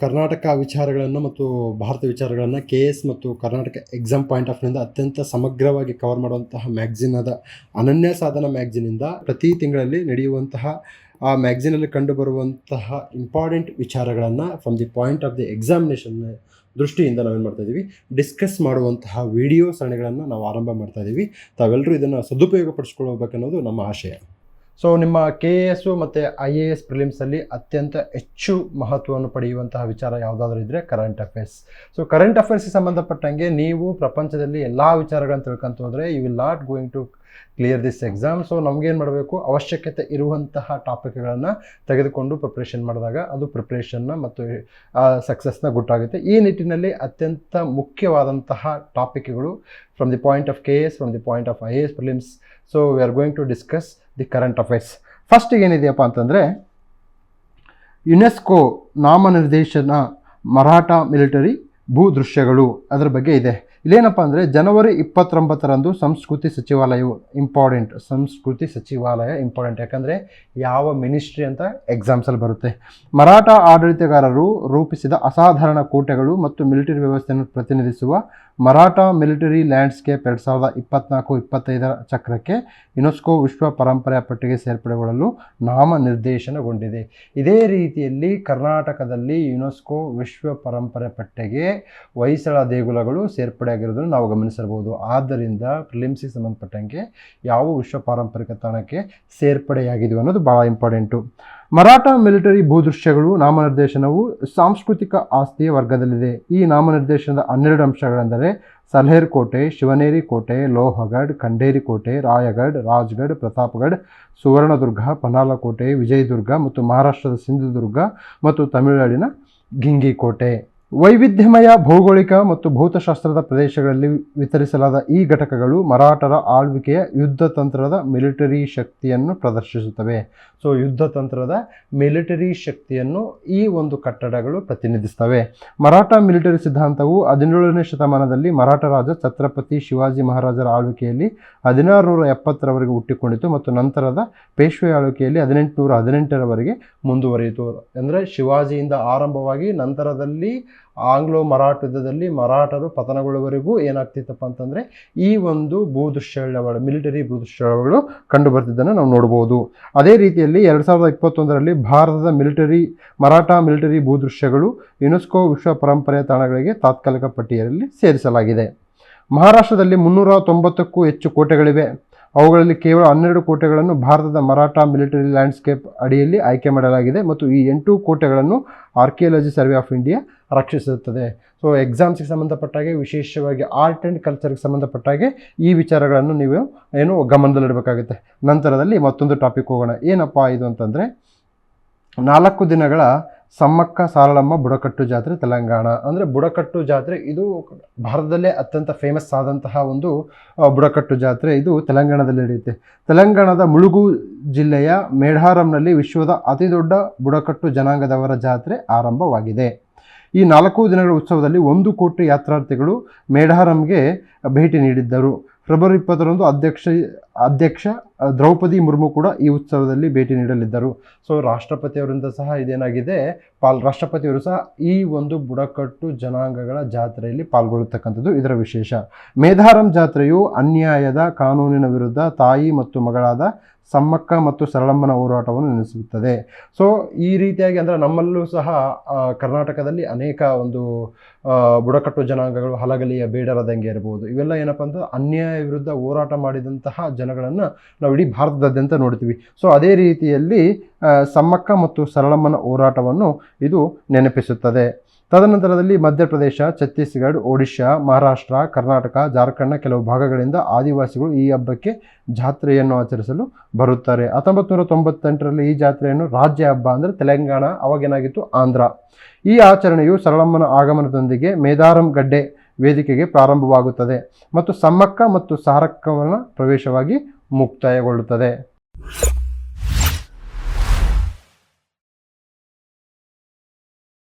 ಕರ್ನಾಟಕ ವಿಚಾರಗಳನ್ನು ಮತ್ತು ಭಾರತ ವಿಚಾರಗಳನ್ನು ಕೆ ಎಸ್ ಮತ್ತು ಕರ್ನಾಟಕ ಎಕ್ಸಾಮ್ ಪಾಯಿಂಟ್ ಆಫ್ ವ್ಯೂಯಿಂದ ಅತ್ಯಂತ ಸಮಗ್ರವಾಗಿ ಕವರ್ ಮಾಡುವಂತಹ ಮ್ಯಾಗ್ಝಿನ್ ಆದ ಅನನ್ಯ ಸಾಧನ ಮ್ಯಾಗ್ಝಿನಿಂದ ಪ್ರತಿ ತಿಂಗಳಲ್ಲಿ ನಡೆಯುವಂತಹ, ಆ ಮ್ಯಾಗ್ಝಿನಲ್ಲಿ ಕಂಡುಬರುವಂತಹ ಇಂಪಾರ್ಟೆಂಟ್ ವಿಚಾರಗಳನ್ನು from the point of the examination ದೃಷ್ಟಿಯಿಂದ ನಾವೇನು ಮಾಡ್ತಾ ಇದ್ದೀವಿ ಡಿಸ್ಕಸ್ ಮಾಡುವಂತಹ ವಿಡಿಯೋ ಸರಣಿಗಳನ್ನು ನಾವು ಆರಂಭ ಮಾಡ್ತಾ ಇದ್ದೀವಿ ತಾವೆಲ್ಲರೂ ಇದನ್ನು ಸದುಪಯೋಗ ಪಡಿಸ್ಕೊಳ್ಬೇಕನ್ನೋದು ನಮ್ಮ ಆಶಯ. ಸೊ ನಿಮ್ಮ ಕೆ ಎ ಎಸ್ಸು ಮತ್ತು ಐ ಎ ಎಸ್ ಪ್ರಿಲಿಮ್ಸಲ್ಲಿ ಅತ್ಯಂತ ಹೆಚ್ಚು ಮಹತ್ವವನ್ನು ಪಡೆಯುವಂತಹ ವಿಚಾರ ಯಾವುದಾದ್ರೂ ಇದ್ದರೆ ಕರೆಂಟ್ ಅಫೇರ್ಸ್ ಸೊ ಕರೆಂಟ್ ಅಫೇರ್ಸ್ಗೆ ಸಂಬಂಧಪಟ್ಟಂಗೆ ನೀವು ಪ್ರಪಂಚದಲ್ಲಿ ಎಲ್ಲ ವಿಚಾರಗಳನ್ನು ತಿಳ್ಕೊಂತ ಹೋದರೆ you will not going to clear this exam so ನಮಗೇನು ಮಾಡಬೇಕು? ಅವಶ್ಯಕತೆ ಇರುವಂತಹ ಟಾಪಿಕ್ಗಳನ್ನು ತೆಗೆದುಕೊಂಡು ಪ್ರಿಪ್ರೇಷನ್ ಮಾಡಿದಾಗ ಅದು ಪ್ರಿಪ್ರೇಷನ್ನ ಮತ್ತು ಸಕ್ಸಸ್ನ ಗುಟ್ಟಾಗುತ್ತೆ. ಈ ನಿಟ್ಟಿನಲ್ಲಿ ಅತ್ಯಂತ ಮುಖ್ಯವಾದಂತಹ ಟಾಪಿಕ್ಗಳು from the point of K S from the point of I A S prelims so we are going to discuss the current affairs first ಏನಿದೆಯಪ್ಪ ಅಂತಂದರೆ ಯುನೆಸ್ಕೋ ನಾಮನಿರ್ದೇಶನ ಮರಾಠ ಮಿಲಿಟರಿ ಭೂದೃಶ್ಯಗಳು ಅದರ ಬಗ್ಗೆ ಇದೆ. ಇಲ್ಲೇನಪ್ಪ ಅಂದರೆ, ಜನವರಿ ಇಪ್ಪತ್ತೊಂಬತ್ತರಂದು ಸಂಸ್ಕೃತಿ ಸಚಿವಾಲಯವು ಇಂಪಾರ್ಟೆಂಟ್ ಸಂಸ್ಕೃತಿ ಸಚಿವಾಲಯ ಇಂಪಾರ್ಟೆಂಟ್ ಯಾಕಂದರೆ, ಯಾವ ಮಿನಿಸ್ಟ್ರಿ ಅಂತ ಎಕ್ಸಾಮ್ಸಲ್ಲಿ ಬರುತ್ತೆ. ಮರಾಠ ಆಡಳಿತಗಾರರು ರೂಪಿಸಿದ ಅಸಾಧಾರಣ ಕೋಟೆಗಳು ಮತ್ತು ಮಿಲಿಟರಿ ವ್ಯವಸ್ಥೆಯನ್ನು ಪ್ರತಿನಿಧಿಸುವ ಮರಾಠ ಮಿಲಿಟರಿ ಲ್ಯಾಂಡ್ಸ್ಕೇಪ್ ಎರಡು ಸಾವಿರದ ಇಪ್ಪತ್ನಾಲ್ಕು ಇಪ್ಪತ್ತೈದರ ಚಕ್ರಕ್ಕೆ ಯುನೆಸ್ಕೋ ವಿಶ್ವ ಪರಂಪರೆಯ ಪಟ್ಟಿಗೆ ಸೇರ್ಪಡೆಗೊಳ್ಳಲು ನಾಮನಿರ್ದೇಶನಗೊಂಡಿದೆ. ಇದೇ ರೀತಿಯಲ್ಲಿ ಕರ್ನಾಟಕದಲ್ಲಿ ಯುನೆಸ್ಕೋ ವಿಶ್ವ ಪರಂಪರೆ ಪಟ್ಟಿಗೆ ಹೊಯ್ಸಳ ದೇಗುಲಗಳು ಸೇರ್ಪಡೆಯಾಗಿರೋದನ್ನು ನಾವು ಗಮನಿಸಬಹುದು. ಆದ್ದರಿಂದ ಪ್ರಿಲಿಮ್ಸಿಗೆ ಸಂಬಂಧಪಟ್ಟಂಗೆ ಯಾವ ವಿಶ್ವ ಪಾರಂಪರಿಕ ತಾಣಕ್ಕೆ ಸೇರ್ಪಡೆಯಾಗಿದೆ ಅನ್ನೋದು ಭಾಳ ಇಂಪಾರ್ಟೆಂಟು ಮರಾಠ ಮಿಲಿಟರಿ ಭೂದೃಶ್ಯಗಳು ನಾಮನಿರ್ದೇಶನವು ಸಾಂಸ್ಕೃತಿಕ ಆಸ್ತಿಯ ವರ್ಗದಲ್ಲಿದೆ. ಈ ನಾಮನಿರ್ದೇಶನದ ಹನ್ನೆರಡು ಅಂಶಗಳೆಂದರೆ ಸಲ್ಹೇರ್ ಕೋಟೆ, ಶಿವನೇರಿ ಕೋಟೆ, ಲೋಹಗಢ್, ಖಂಡೇರಿ ಕೋಟೆ, ರಾಯಗಢ್, ರಾಜ್ಗಢ್, ಪ್ರತಾಪ್ಗಢ್, ಸುವರ್ಣದುರ್ಗ ಪನಾಲಕೋಟೆ ವಿಜಯದುರ್ಗ ಮತ್ತು ಮಹಾರಾಷ್ಟ್ರದ ಸಿಂಧುದುರ್ಗ ಮತ್ತು ತಮಿಳುನಾಡಿನ ಗಿಂಗಿ ಕೋಟೆ. ವೈವಿಧ್ಯಮಯ ಭೌಗೋಳಿಕ ಮತ್ತು ಭೌತಶಾಸ್ತ್ರದ ಪ್ರದೇಶಗಳಲ್ಲಿ ವಿತರಿಸಲಾದ ಈ ಘಟಕಗಳು ಮರಾಠರ ಆಳ್ವಿಕೆಯ ಯುದ್ಧ ತಂತ್ರದ ಮಿಲಿಟರಿ ಶಕ್ತಿಯನ್ನು ಪ್ರದರ್ಶಿಸುತ್ತವೆ. ಸೊ ಯುದ್ಧ ತಂತ್ರದ ಮಿಲಿಟರಿ ಶಕ್ತಿಯನ್ನು ಈ ಒಂದು ಕಟ್ಟಡಗಳು ಪ್ರತಿನಿಧಿಸ್ತವೆ ಮರಾಠ ಮಿಲಿಟರಿ ಸಿದ್ಧಾಂತವು ಹದಿನೇಳನೇ ಶತಮಾನದಲ್ಲಿ ಮರಾಠ ರಾಜ ಛತ್ರಪತಿ ಶಿವಾಜಿ ಮಹಾರಾಜರ ಆಳ್ವಿಕೆಯಲ್ಲಿ ಹದಿನಾರು ನೂರ ಎಪ್ಪತ್ತರವರೆಗೆ ಹುಟ್ಟಿಕೊಂಡಿತು ಮತ್ತು ನಂತರದ ಪೇಶ್ವೆ ಆಳ್ವಿಕೆಯಲ್ಲಿ ಹದಿನೆಂಟುನೂರ ಹದಿನೆಂಟರವರೆಗೆ ಮುಂದುವರಿಯಿತು. ಅಂದರೆ ಶಿವಾಜಿಯಿಂದ ಆರಂಭವಾಗಿ ನಂತರದಲ್ಲಿ ಆಂಗ್ಲೋ ಮರಾಠ ಯುದ್ಧದಲ್ಲಿ ಮರಾಠರು ಪತನಗೊಳ್ಳುವವರೆಗೂ ಏನಾಗ್ತಿತ್ತಪ್ಪ ಅಂತಂದರೆ ಈ ಒಂದು ಭೂದೃಶ್ಯಗಳು ಮಿಲಿಟರಿ ಭೂದೃಶ್ಯಗಳು ಕಂಡು ಬರ್ತಿದ್ದನ್ನು ನಾವು ನೋಡ್ಬೋದು. ಅದೇ ರೀತಿಯಲ್ಲಿ ಎರಡು ಸಾವಿರದ ಇಪ್ಪತ್ತೊಂದರಲ್ಲಿ ಭಾರತದ ಮಿಲಿಟರಿ, ಮರಾಠ ಮಿಲಿಟರಿ ಭೂದೃಶ್ಯಗಳು ಯುನೆಸ್ಕೋ ವಿಶ್ವ ಪರಂಪರೆಯ ತಾಣಗಳಿಗೆ ತಾತ್ಕಾಲಿಕ ಪಟ್ಟಿಯಲ್ಲಿ ಸೇರಿಸಲಾಗಿದೆ. ಮಹಾರಾಷ್ಟ್ರದಲ್ಲಿ ಮುನ್ನೂರ ತೊಂಬತ್ತಕ್ಕೂ ಹೆಚ್ಚು ಕೋಟೆಗಳಿವೆ. ಅವುಗಳಲ್ಲಿ ಕೇವಲ ಹನ್ನೆರಡು ಕೋಟೆಗಳನ್ನು ಭಾರತದ ಮರಾಠ ಮಿಲಿಟರಿ ಲ್ಯಾಂಡ್ಸ್ಕೇಪ್ ಅಡಿಯಲ್ಲಿ ಆಯ್ಕೆ ಮಾಡಲಾಗಿದೆ ಮತ್ತು ಈ ಎಂಟು ಕೋಟೆಗಳನ್ನು ಆರ್ಕಿಯಾಲಜಿ ಸರ್ವೆ ಆಫ್ ಇಂಡಿಯಾ ರಕ್ಷಿಸುತ್ತದೆ ಸೊ ಎಕ್ಸಾಮ್ಸ್ಗೆ ಸಂಬಂಧಪಟ್ಟಾಗೆ ವಿಶೇಷವಾಗಿ ಆರ್ಟ್ ಆ್ಯಂಡ್ ಕಲ್ಚರ್ಗೆ ಸಂಬಂಧಪಟ್ಟಾಗೆ ಈ ವಿಚಾರಗಳನ್ನು ನೀವು ಏನು ಗಮನದಲ್ಲಿಡಬೇಕಾಗುತ್ತೆ. ನಂತರದಲ್ಲಿ ಮತ್ತೊಂದು ಟಾಪಿಕ್ ಹೋಗೋಣ. ಏನಪ್ಪ ಇದು ಅಂತಂದರೆ, ನಾಲ್ಕು ದಿನಗಳ ಸಮ್ಮಕ್ಕ ಸಾರಳಮ್ಮ ಬುಡಕಟ್ಟು ಜಾತ್ರೆ ತೆಲಂಗಾಣ. ಅಂದರೆ ಬುಡಕಟ್ಟು ಜಾತ್ರೆ, ಇದು ಭಾರತದಲ್ಲೇ ಅತ್ಯಂತ ಫೇಮಸ್ ಆದಂತಹ ಒಂದು ಬುಡಕಟ್ಟು ಜಾತ್ರೆ. ಇದು ತೆಲಂಗಾಣದಲ್ಲಿ ನಡೆಯುತ್ತೆ. ತೆಲಂಗಾಣದ ಮುಳುಗು ಜಿಲ್ಲೆಯ ಮೇಢಾರಂನಲ್ಲಿ ವಿಶ್ವದ ಅತಿದೊಡ್ಡ ಬುಡಕಟ್ಟು ಜನಾಂಗದವರ ಜಾತ್ರೆ ಆರಂಭವಾಗಿದೆ. ಈ ನಾಲ್ಕು ದಿನಗಳ ಉತ್ಸವದಲ್ಲಿ ಒಂದು ಕೋಟಿ ಯಾತ್ರಾರ್ಥಿಗಳು ಮೇಡಾರಂಗೆ ಭೇಟಿ ನೀಡಿದ್ದರು. ಫೆಬ್ರವರಿ ಇಪ್ಪತ್ತರಂದು ಅಧ್ಯಕ್ಷ ಅಧ್ಯಕ್ಷ ದ್ರೌಪದಿ ಮುರ್ಮು ಕೂಡ ಈ ಉತ್ಸವದಲ್ಲಿ ಭೇಟಿ ನೀಡಲಿದ್ದರು. ಸೊ ರಾಷ್ಟ್ರಪತಿಯವರಿಂದ ಸಹ ಇದೇನಾಗಿದೆ? ಪಾಲ್, ರಾಷ್ಟ್ರಪತಿಯವರು ಸಹ ಈ ಒಂದು ಬುಡಕಟ್ಟು ಜನಾಂಗಗಳ ಜಾತ್ರೆಯಲ್ಲಿ ಪಾಲ್ಗೊಳ್ಳತಕ್ಕಂಥದ್ದು ಇದರ ವಿಶೇಷ. ಮೇಧಾರಂ ಜಾತ್ರೆಯು ಅನ್ಯಾಯದ, ಕಾನೂನಿನ ವಿರುದ್ಧ ತಾಯಿ ಮತ್ತು ಮಗಳಾದ ಸಮ್ಮಕ್ಕ ಮತ್ತು ಸರಳಮ್ಮನ ಹೋರಾಟವನ್ನು ನೆನೆಸುತ್ತದೆ. ಸೊ ಈ ರೀತಿಯಾಗಿ ಅಂದರೆ ನಮ್ಮಲ್ಲೂ ಸಹ ಕರ್ನಾಟಕದಲ್ಲಿ ಅನೇಕ ಒಂದು ಬುಡಕಟ್ಟು ಜನಾಂಗಗಳು, ಹಲಗಲಿಯ ಬೇಡರದಂಗೆ ಇರ್ಬೋದು. ಇವೆಲ್ಲ ಏನಪ್ಪ ಅಂದ್ರೆ ಅನ್ಯಾಯ ವಿರುದ್ಧ ಹೋರಾಟ ಮಾಡಿದಂತಹ ಜನಗಳನ್ನು ನಾವು ಇಡೀ ಭಾರತದಾದ್ಯಂತ ನೋಡ್ತೀವಿ. ಸೊ ಅದೇ ರೀತಿಯಲ್ಲಿ ಸಮ್ಮಕ್ಕ ಮತ್ತು ಸರಳಮ್ಮನ ಹೋರಾಟವನ್ನು ಇದು ನೆನಪಿಸುತ್ತದೆ. ತದನಂತರದಲ್ಲಿ ಮಧ್ಯಪ್ರದೇಶ, ಛತ್ತೀಸ್ಗಢ, ಒಡಿಶಾ, ಮಹಾರಾಷ್ಟ್ರ, ಕರ್ನಾಟಕ, ಜಾರ್ಖಂಡ್ನ ಕೆಲವು ಭಾಗಗಳಿಂದ ಆದಿವಾಸಿಗಳು ಈ ಹಬ್ಬಕ್ಕೆ ಜಾತ್ರೆಯನ್ನು ಆಚರಿಸಲು ಬರುತ್ತಾರೆ. ಹತ್ತೊಂಬತ್ತು ನೂರ ತೊಂಬತ್ತೆಂಟರಲ್ಲಿ ಈ ಜಾತ್ರೆಯನ್ನು ರಾಜ್ಯ ಹಬ್ಬ ಅಂದರೆ ತೆಲಂಗಾಣ, ಅವಾಗೇನಾಗಿತ್ತು ಆಂಧ್ರ. ಈ ಆಚರಣೆಯು ಸರಳಮ್ಮನ ಆಗಮನದೊಂದಿಗೆ ಮೇದಾರಂ ಗಡ್ಡೆ ವೇದಿಕೆಗೆ ಪ್ರಾರಂಭವಾಗುತ್ತದೆ ಮತ್ತು ಸಮ್ಮಕ್ಕ ಮತ್ತು ಸಾರಕ್ಕವನ ಪ್ರವೇಶವಾಗಿ ಮುಕ್ತಾಯಗೊಳ್ಳುತ್ತದೆ.